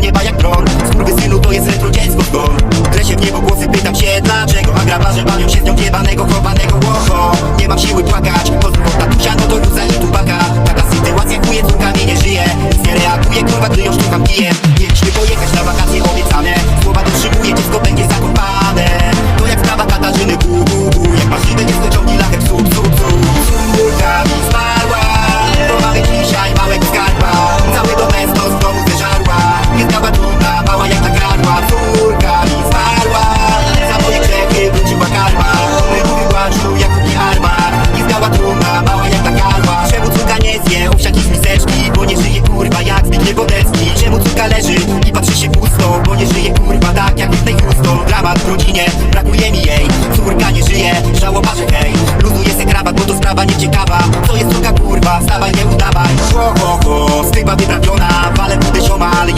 nieba jak dron Skurwysynu to jest retro dziecko zgon Tresie w niebo głosy, pytam się dlaczego? A grabarze bawią się z nią jebanego, chowanego łocho. Nie mam siły płakać, pozdrów od tatusia, no to Ruza i Tupaka Taka sytuacja chuje, córkami nie żyje. Nic nie reaguje, kurwa, gdy ją sztukam kijem i patrzy się pusto Bo nie żyje kurwa tak jak Whitney Houston Dramat w rodzinie, brakuje mi jej. Córka nie żyje, żałoba, że hej. Luzuje se krawat, bo to sprawa nieciekawa. Co jest córka kurwa, wstawaj nie udawaj. Ho ho ho, styba wytrafiona Walę budę ale